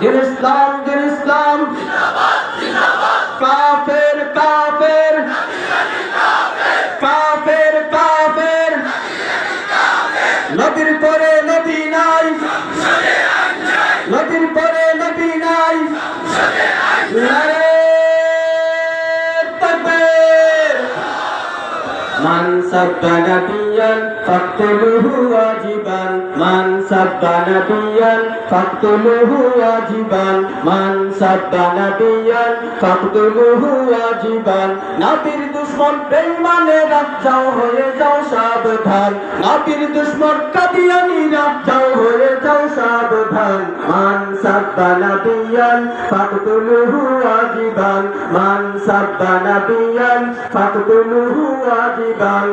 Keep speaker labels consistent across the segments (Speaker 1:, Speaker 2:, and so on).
Speaker 1: দিন ইসলাম দিন ইসলাম কাফের কাফের কাফের কাফের নদীর سب نبيا فاقتلوه واجبا من سب نبيا فاقتلوه واجبا من سب نبيا فاقتلوه واجبا নবীর দুশ্মন বেঈমানেরা যাও হয়ে যাও সাবধান নবীর দুশ্মন কাদিয়ানীরা যাও হয়ে যাও সাবধান মান সাব্বা নবিয়ান ফাকতুলুহু ওয়াজিবান মান সাব্বা নবিয়ান ফাকতুলুহু ওয়াজিবান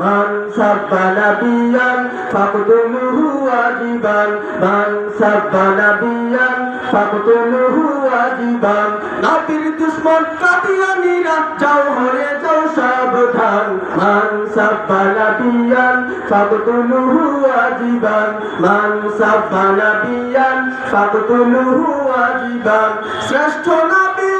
Speaker 1: মান সাব্বা নবিয়ান ফাকদুলুহু ওয়াজিবান। মান সাব্বা নবিয়ান ফাকদুলুহু ওয়াজিবান। নবীর দুশ্মন কাদিয়ানীরা যাও হয়ে যাও সাবধান। মান সাব্বা নবিয়ান ফাকদুলুহু ওয়াজিবান। মান সাব্বা নবিয়ান ফাকদুলুহু ওয়াজিবান। শ্রেষ্ঠ নবী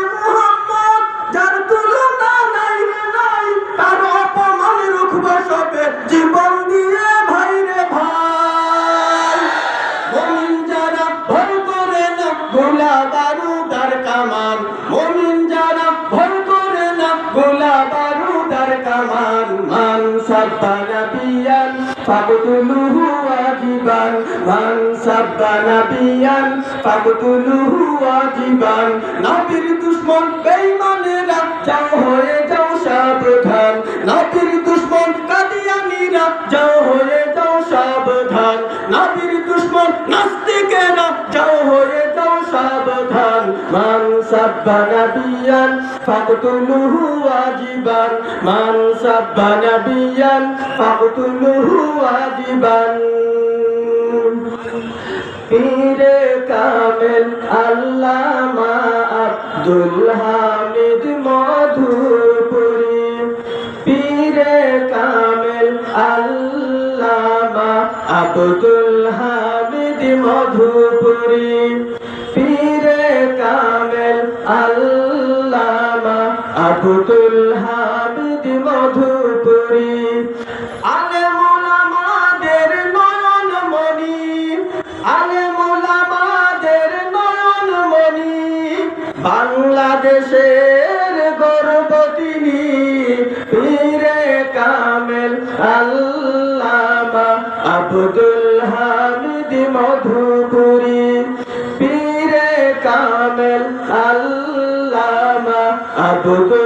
Speaker 1: গোলা বারুদার কামান মমিন যারা ভয় করে না, গোলা বারুদার কামান মান সাব্বা নবিয়ান, ফাকতুলুহু ওয়াজিবান, মান সাব্বা নবিয়ান, ফাকতুলুহু ওয়াজিবান। নবীর দুশ্মন বেঈমানেরা, যাও হয়ে যাও সাবধান। নবীর দুশ্মন কাদিয়ানীরা, যাও হয়ে যাও সাবধান। নবীর দুশ্মন নাস্তিকেরা, যাও হয়ে মান সাব্বা নবিয়ান ফাকতুলুহু ওয়াজিবান। মান সাব্বা নবিয়ান ফাকতুলুহু ওয়াজিবান। পীরে কামেল আল্লামা আব্দুল হামিদ মধুপুরী। পীরে কামেল আল্লামা আব্দুল হামিদ মধুপুরী। আব্দুল হামিদ মধুপুরী। আলেমুলামাদের নয়ন মণি। আলেমুলামাদের নয়ন মণি। বাংলাদেশের গর্ব তিনি। পীরে কামেল আল্লামা আব্দুল হামিদ, মধুপুরী। পীরে কামেল আল্লামা আব্দুল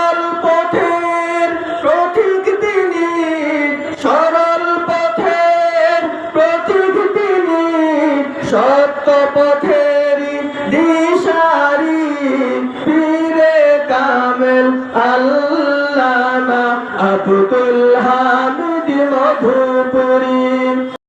Speaker 1: সত্য পথেরি দিশারি পীরে কামেল আল্লামা আব্দুল হামিদ মধুপুরী